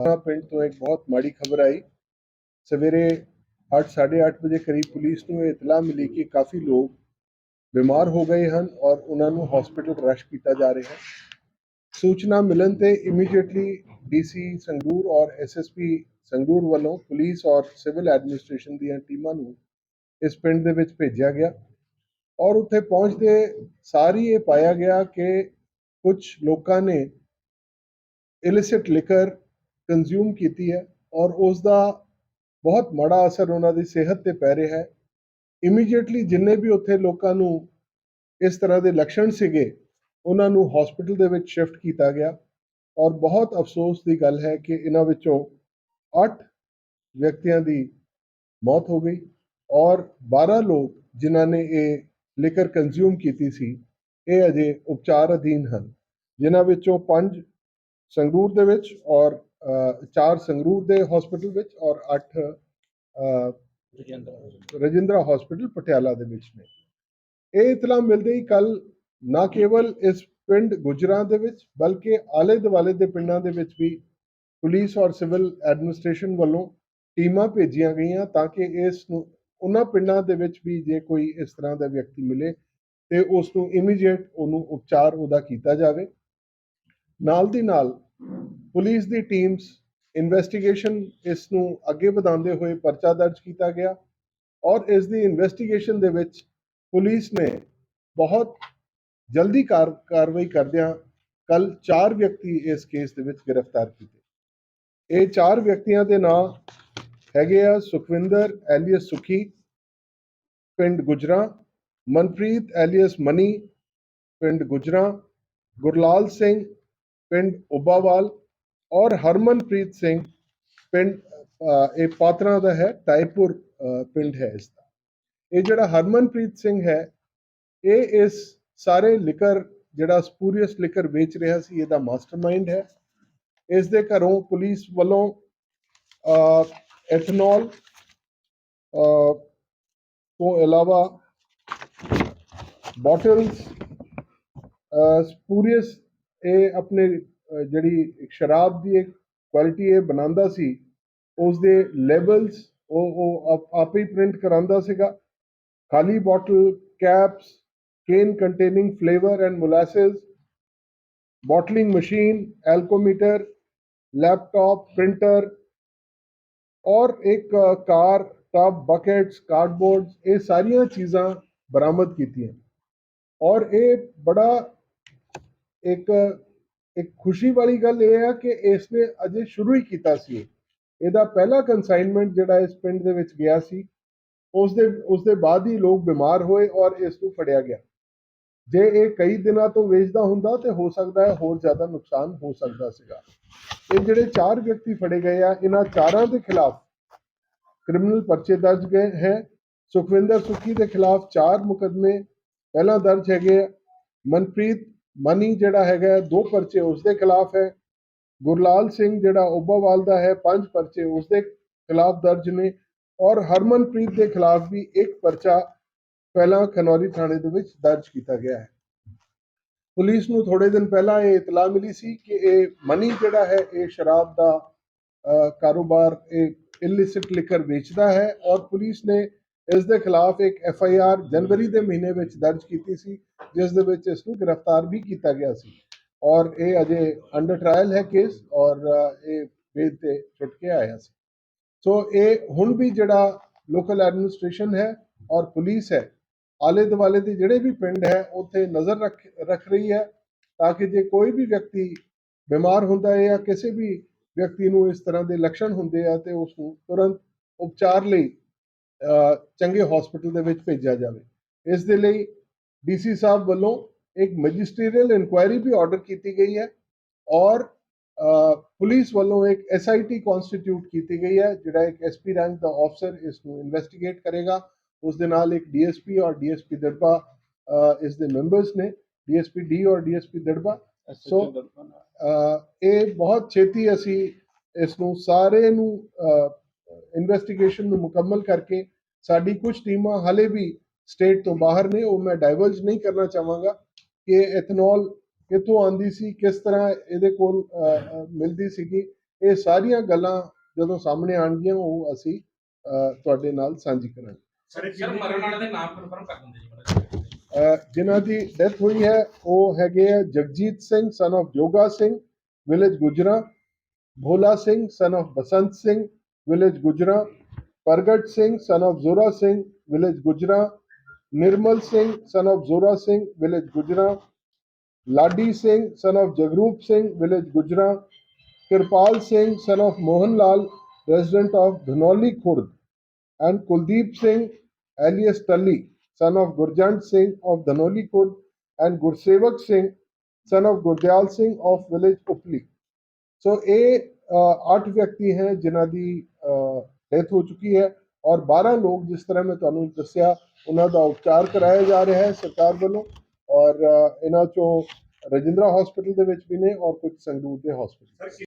ਆ ਪਿੰਡ ਤੋਂ ਇੱਕ ਬਹੁਤ ਮਾੜੀ ਖਬਰ ਆਈ। ਸਵੇਰੇ 8:30 ਵਜੇ ਕਰੀਬ ਪੁਲਿਸ ਨੂੰ ਇਹ ਇਤਲਾਹ ਮਿਲੀ ਕਿ ਕਾਫੀ ਲੋਕ ਬਿਮਾਰ ਹੋ ਗਏ ਹਨ ਔਰ ਉਹਨਾਂ ਨੂੰ ਹਸਪੀਟਲ ਰਸ਼ ਕੀਤਾ ਜਾ ਰਿਹਾ ਹੈ। ਸੂਚਨਾ ਮਿਲਣ ਤੇ ਇਮੀਡੀਏਟਲੀ ਡੀਸੀ ਸੰਗਰੂਰ ਔਰ ਐਸਐਸਪੀ ਸੰਗਰੂਰ ਵੱਲੋਂ ਪੁਲਿਸ ਔਰ ਸਿਵਲ ਐਡਮਿਨਿਸਟ੍ਰੇਸ਼ਨ ਦੀਆਂ ਟੀਮਾਂ ਨੂੰ ਇਸ ਪਿੰਡ ਦੇ ਵਿੱਚ ਭੇਜਿਆ ਗਿਆ ਔਰ ਉੱਥੇ ਪਹੁੰਚਦੇ ਸਾਰੀ ਇਹ ਪਾਇਆ ਗਿਆ ਕਿ ਕੁਝ ਲੋਕਾਂ ਨੇ ਇਲਿਸਿਟ ਲਿਕਰ ਕੰਜ਼ਿਊਮ ਕੀਤੀ ਹੈ ਔਰ ਉਸ ਦਾ ਬਹੁਤ ਮਾੜਾ ਅਸਰ ਉਹਨਾਂ ਦੀ ਸਿਹਤ ਤੇ ਪੈ ਰਿਹਾ ਹੈ। ਇਮੀਡੀਏਟਲੀ ਜਿੰਨੇ ਵੀ ਉੱਥੇ ਲੋਕਾਂ ਨੂੰ ਇਸ ਤਰ੍ਹਾਂ ਦੇ ਲੱਛਣ ਸੀਗੇ, ਉਹਨਾਂ ਨੂੰ ਹਸਪੀਟਲ ਦੇ ਵਿੱਚ ਸ਼ਿਫਟ ਕੀਤਾ ਗਿਆ ਔਰ ਬਹੁਤ ਅਫਸੋਸ ਦੀ ਗੱਲ ਹੈ ਕਿ ਇਹਨਾਂ ਵਿੱਚੋਂ 8 ਵਿਅਕਤੀਆਂ ਦੀ ਮੌਤ ਹੋ ਗਈ ਔਰ 12 ਲੋਕ ਜਿਨ੍ਹਾਂ ਨੇ ਇਹ ਲਿਕਰ ਕੰਜ਼ਿਊਮ ਕੀਤੀ ਸੀ, ਇਹ ਅਜੇ ਉਪਚਾਰ ਅਧੀਨ ਹਨ। ਜਿਨ੍ਹਾਂ ਵਿੱਚੋਂ 5 ਸੰਗਰੂਰ ਦੇ ਵਿੱਚ ਔਰ 4 ਸੰਗਰੂਰ ਦੇ ਹਸਪੀਟਲ ਵਿੱਚ ਔਰ 8 ਰਜਿੰਦਰਾ ਹਸਪੀਟਲ ਪਟਿਆਲਾ ਦੇ ਵਿੱਚ ਨੇ। ਇਹ ਇਤਲਾ ਮਿਲਦੇ ਹੀ ਕੱਲ ਨਾ ਕੇਵਲ ਇਸ ਪਿੰਡ ਗੁਜਰਾਂ ਦੇ ਵਿੱਚ ਬਲਕਿ ਆਲੇ ਦੁਆਲੇ ਦੇ ਪਿੰਡਾਂ ਦੇ ਵਿੱਚ ਵੀ ਪੁਲਿਸ ਔਰ ਸਿਵਲ ਐਡਮਿਨਿਸਟ੍ਰੇਸ਼ਨ ਵੱਲੋਂ ਟੀਮਾਂ ਭੇਜੀਆਂ ਗਈਆਂ ਤਾਂ ਕਿ ਇਸ ਨੂੰ ਉਹਨਾਂ ਪਿੰਡਾਂ ਦੇ ਵਿੱਚ ਵੀ ਜੇ ਕੋਈ ਇਸ ਤਰ੍ਹਾਂ ਦਾ ਵਿਅਕਤੀ ਮਿਲੇ ਤੇ ਉਸ ਨੂੰ ਇਮੀਡੀਏਟ ਉਹਨੂੰ ਉਪਚਾਰ ਉਹਦਾ ਕੀਤਾ ਜਾਵੇ। ਨਾਲ ਦੀ ਨਾਲ ਪੁਲਿਸ ਦੀ ਟੀਮਸ ਇਨਵੈਸਟੀਗੇਸ਼ਨ ਇਸ ਨੂੰ ਅੱਗੇ ਵਧਾਉਂਦੇ ਹੋਏ ਪਰਚਾ ਦਰਜ ਕੀਤਾ ਗਿਆ ਔਰ ਇਸ ਦੀ ਇਨਵੈਸਟੀਗੇਸ਼ਨ ਦੇ ਵਿੱਚ ਪੁਲਿਸ ਨੇ ਬਹੁਤ ਜਲਦੀ ਕਾਰਵਾਈ ਕਰਦਿਆਂ ਕੱਲ ਚਾਰ ਵਿਅਕਤੀ ਇਸ ਕੇਸ ਦੇ ਵਿੱਚ ਗ੍ਰਿਫਤਾਰ ਕੀਤੇ। ਇਹ ਚਾਰ ਵਿਅਕਤੀਆਂ ਦੇ ਨਾਂ ਹੈਗੇ ਆ ਸੁਖਵਿੰਦਰ, ਐਲੀਅਸ ਸੁਖੀ, ਪਿੰਡ ਗੁਜਰਾ, ਮਨਪ੍ਰੀਤ, ਐਲੀਅਸ ਮਨੀ, ਪਿੰਡ ਗੁਜਰਾ, ਗੁਰਲਾਲ ਸਿੰਘ ਪਿੰਡ ਉਬਾਵਾਲ ਔਰ ਹਰਮਨਪ੍ਰੀਤ ਸਿੰਘ ਪਿੰਡ ਇਹ ਪਾਤਰਾ ਦਾ ਹੈ, ਟਾਈਪੁਰ ਪਿੰਡ ਹੈ ਇਸ ਦਾ। ਇਹ ਜਿਹੜਾ ਹਰਮਨਪ੍ਰੀਤ ਸਿੰਘ ਹੈ, ਇਹ ਇਸ ਸਾਰੇ ਲਿਕਰ, ਜਿਹੜਾ ਸਪੂਰੀਅਸ ਲਿਕਰ ਵੇਚ ਰਿਹਾ ਸੀ, ਇਹਦਾ ਮਾਸਟਰਮਾਈਂਡ ਹੈ। ਇਸ ਦੇ ਘਰੋਂ ਪੁਲਿਸ ਵੱਲੋਂ ਐਥਨੋਲ ਤੋਂ ਇਲਾਵਾ ਬੋਟਲਸ ਸਪੂਰੀਅਸ ਇਹ ਆਪਣੇ ਅ, ਜਿਹੜੀ ਇੱਕ ਸ਼ਰਾਬ ਦੀ ਇੱਕ ਕੁਆਲਿਟੀ ਇਹ ਬਣਾਉਂਦਾ ਸੀ ਉਸ ਦੇ ਲੈਬਲਸ ਉਹ ਉਹ ਆਪ- ਆਪੇ ਹੀ ਪ੍ਰਿੰਟ ਕਰਾਂਦਾ ਸੀਗਾ। ਖਾਲੀ bottle caps can containing flavour and molasses bottling machine alcometer laptop printer ਔਰ ਇੱਕ ਅ, ਕਾਰ ਟਬ ਬਕੇਟਸ ਕਾਰਡਬੋਰਡਸ ਇਹ ਸਾਰੀਆਂ ਚੀਜ਼ਾਂ ਬਰਾਮਦ ਕੀਤੀਆਂ ਔਰ ਇਹ ਬੜਾ ਇੱਕ ਇੱਕ ਖੁਸ਼ੀ ਵਾਲੀ ਗੱਲ ਇਹ ਹੈ ਕਿ ਇਸ ਨੇ ਅਜੇ ਸ਼ੁਰੂ ਹੀ ਕੀਤਾ ਸੀ ਇਹਦਾ ਪਹਿਲਾ ਕਨਸਾਈਨਮੈਂਟ ਜਿਹੜਾ ਇਸ ਪਿੰਡ ਦੇ ਵਿੱਚ ਗਿਆ ਸੀ ਉਸ ਦੇ ਉਸ ਦੇ ਬਾਅਦ ਹੀ ਲੋਕ ਬਿਮਾਰ ਹੋਏ ਔਰ ਇਸ ਨੂੰ ਫੜਿਆ ਗਿਆ। ਜੇ ਇਹ ਕਈ ਦਿਨਾਂ ਤੋਂ ਵੇਚਦਾ ਹੁੰਦਾ ਤੇ ਹੋ ਸਕਦਾ ਹੈ ਹੋਰ ਜ਼ਿਆਦਾ ਨੁਕਸਾਨ ਹੋ ਸਕਦਾ ਸੀਗਾ। ਇਹ ਜਿਹੜੇ ਚਾਰ ਵਿਅਕਤੀ ਫੜੇ ਗਏ ਆ, ਇਹਨਾਂ ਚਾਰਾਂ ਦੇ ਖਿਲਾਫ ਕ੍ਰਿਮੀਨਲ ਪਰਚੇ ਦਰਜ ਗਏ ਹੈ। ਸੁਖਵਿੰਦਰ ਸੁਖੀ ਦੇ ਖਿਲਾਫ ਚਾਰ ਮੁਕਦਮੇ ਪਹਿਲਾਂ ਦਰਜ ਹੈਗੇ ਆ। ਮਨਪ੍ਰੀਤ ਮਨੀ ਜਿਹੜਾ ਹੈਗਾ ਦੋ ਪਰਚੇ ਉਸਦੇ ਖਿਲਾਫ ਹੈ। ਗੁਰਲਾਲ ਸਿੰਘ ਜਿਹੜਾ ਓਬਾਵਾਲ ਦਾ ਹੈ, ਪੰਜ ਪਰਚੇ ਉਸਦੇ ਖਿਲਾਫ ਦਰਜ ਨੇ ਔਰ ਹਰਮਨਪ੍ਰੀਤ ਦੇ ਖਿਲਾਫ ਵੀ ਇੱਕ ਪਰਚਾ ਪਹਿਲਾਂ ਖਨੌਰੀ ਥਾਣੇ ਦੇ ਵਿੱਚ ਦਰਜ ਕੀਤਾ ਗਿਆ ਹੈ। ਪੁਲਿਸ ਨੂੰ ਥੋੜੇ ਦਿਨ ਪਹਿਲਾਂ ਇਹ ਇਤਲਾਹ ਮਿਲੀ ਸੀ ਕਿ ਇਹ ਮਨੀ ਜਿਹੜਾ ਹੈ, ਇਹ ਸ਼ਰਾਬ ਦਾ ਕਾਰੋਬਾਰ, ਇਹ ਇਲਿਸਿਟ ਲਿਕਰ ਵੇਚਦਾ ਹੈ ਔਰ ਪੁਲਿਸ ਨੇ ਇਸ ਦੇ ਖਿਲਾਫ ਇੱਕ ਐਫ ਆਈ ਆਰ ਜਨਵਰੀ ਦੇ ਮਹੀਨੇ ਵਿੱਚ ਦਰਜ ਕੀਤੀ ਸੀ, ਜਿਸ ਦੇ ਵਿੱਚ ਇਸ ਨੂੰ ਗ੍ਰਿਫਤਾਰ ਵੀ ਕੀਤਾ ਗਿਆ ਸੀ। ਔਰ ਇਹ ਅਜੇ ਅੰਡਰ ਟ੍ਰਾਇਲ ਹੈ ਕੇਸ ਔਰ ਇਹ ਬੇਲ ਤੇ ਛੁੱਟ ਕੇ ਆਇਆ ਸੀ। ਸੋ ਇਹ ਹੁਣ ਵੀ ਜਿਹੜਾ ਲੋਕਲ ਐਡਮਿਨਿਸਟ੍ਰੇਸ਼ਨ ਹੈ ਔਰ ਪੁਲਿਸ ਹੈ, ਆਲੇ ਦੁਆਲੇ ਦੇ ਜਿਹੜੇ ਵੀ ਪਿੰਡ ਹੈ, ਉੱਥੇ ਨਜ਼ਰ ਰੱਖ ਰੱਖ ਰਹੀ ਹੈ ਤਾਂ ਕਿ ਜੇ ਕੋਈ ਵੀ ਵਿਅਕਤੀ ਬਿਮਾਰ ਹੁੰਦਾ ਹੈ ਜਾਂ ਕਿਸੇ ਵੀ ਵਿਅਕਤੀ ਨੂੰ ਇਸ ਤਰ੍ਹਾਂ ਦੇ ਲੱਛਣ ਹੁੰਦੇ ਆ ਤੇ ਉਸ ਨੂੰ ਤੁਰੰਤ ਉਪਚਾਰ ਲਈ ਚੰਗੇ ਹਸਪੀਟਲ ਦੇ ਵਿੱਚ ਭੇਜਿਆ ਜਾਵੇ। ਇਸ ਦੇ ਲਈ ਡੀਸੀ ਸਾਹਿਬ ਵੱਲੋਂ ਇੱਕ ਮੈਜਿਸਟਰੀਅਲ ਇਨਕੁਆਇਰੀ ਵੀ ਆਰਡਰ ਕੀਤੀ ਗਈ ਹੈ ਔਰ ਪੁਲਿਸ ਵੱਲੋਂ ਇੱਕ ਐਸਆਈਟੀ ਕਨਸਟੀਟਿਊਟ ਕੀਤੀ ਗਈ ਹੈ ਜਿਹੜਾ ਇੱਕ ਐਸਪੀ ਰੈਂਕ ਦਾ ਅਫਸਰ ਇਸ ਨੂੰ ਇਨਵੈਸਟੀਗੇਟ ਕਰੇਗਾ। ਉਸ ਦੇ ਨਾਲ ਇੱਕ ਡੀਐਸਪੀ ਔਰ ਡੀਐਸਪੀ ਦੜਬਾ ਇਸ ਦੇ ਮੈਂਬਰਸ ਨੇ ਡੀਐਸਪੀ ਡੀ ਔਰ ਡੀਐਸਪੀ ਦੜਬਾ। ਸੋ ਇਹ ਬਹੁਤ ਛੇਤੀ ਅਸੀਂ ਇਸ ਨੂੰ ਸਾਰੇ ਨੂੰ ਇਨਵੈਸਟੀਗੇਸ਼ਨ ਨੂੰ ਮੁਕੰਮਲ ਕਰਕੇ ਸਾਡੀ ਕੁਝ ਟੀਮਾਂ ਹਾਲੇ ਵੀ ਸਟੇਟ ਤੋਂ ਬਾਹਰ ਨੇ ਉਹ ਮੈਂ ਡਾਈਵਰਜ ਨਹੀਂ ਕਰਨਾ ਚਾਹਾਂਗਾ ਕਿ ਇਥਨੋਲ ਕਿੱਥੋਂ ਆਂਦੀ ਸੀ ਕਿਸ ਤਰ੍ਹਾਂ ਇਹਦੇ ਕੋਲ ਮਿਲਦੀ ਸੀਗੀ ਇਹ ਸਾਰੀਆਂ ਗੱਲਾਂ ਜਦੋਂ ਸਾਹਮਣੇ ਆਣਗੀਆਂ ਉਹ ਅਸੀਂ ਤੁਹਾਡੇ ਨਾਲ ਸਾਂਝੀ ਕਰਾਂਗੇ ਸਰ ਸਰ ਮਰਨ ਵਾਲੇ ਦੇ ਨਾਮ ਕਨਫਰਮ ਕਰ ਦਿੰਦੇ ਜੀ ਮਾੜਾ ਜਿਹਾ। ਅ, ਜਿਨ੍ਹਾਂ ਦੀ ਡੈਥ ਹੋਈ ਹੈ ਉਹ ਹੈਗੇ ਆ Jagjit Singh son of Joga Singh village Gujra Bhola Singh son of Basant Singh village Gujra, Pargat Singh, son of Zora Singh, village Gujra, Nirmal Singh, son of Zora Singh, village Gujra, Ladi Singh, son of Jagrup Singh, village Gujra, Kirpal Singh, son of Mohanlal, resident of Dhanoli Khurd, and Kuldeep Singh, alias Tully, son of Gurjant Singh of Dhanoli Khurd, and Gursevak Singh, son of Gurdyal Singh of village Upli. So A ਅੱਠ ਵਿਅਕਤੀ ਹੈ ਜਿਨ੍ਹਾਂ ਦੀ death ਹੋ ਚੁੱਕੀ ਹੈ ਔਰ 12 ਲੋਕ ਜਿਸ ਤਰ੍ਹਾਂ ਮੈਂ ਤੁਹਾਨੂੰ ਦੱਸਿਆ ਉਹਨਾਂ ਦਾ ਉਪਚਾਰ ਕਰਾਇਆ ਜਾ ਰਿਹਾ ਹੈ ਸਰਕਾਰ ਵੱਲੋਂ ਔਰ ਇਹਨਾਂ ਚੋਂ ਰਜਿੰਦਰਾ ਹਸਪੀਟਲ ਦੇ ਵਿੱਚ ਵੀ ਨੇ ਔਰ ਕੁਝ ਸੰਗਰੂਰ ਦੇ ਹਸਪੀਟਲ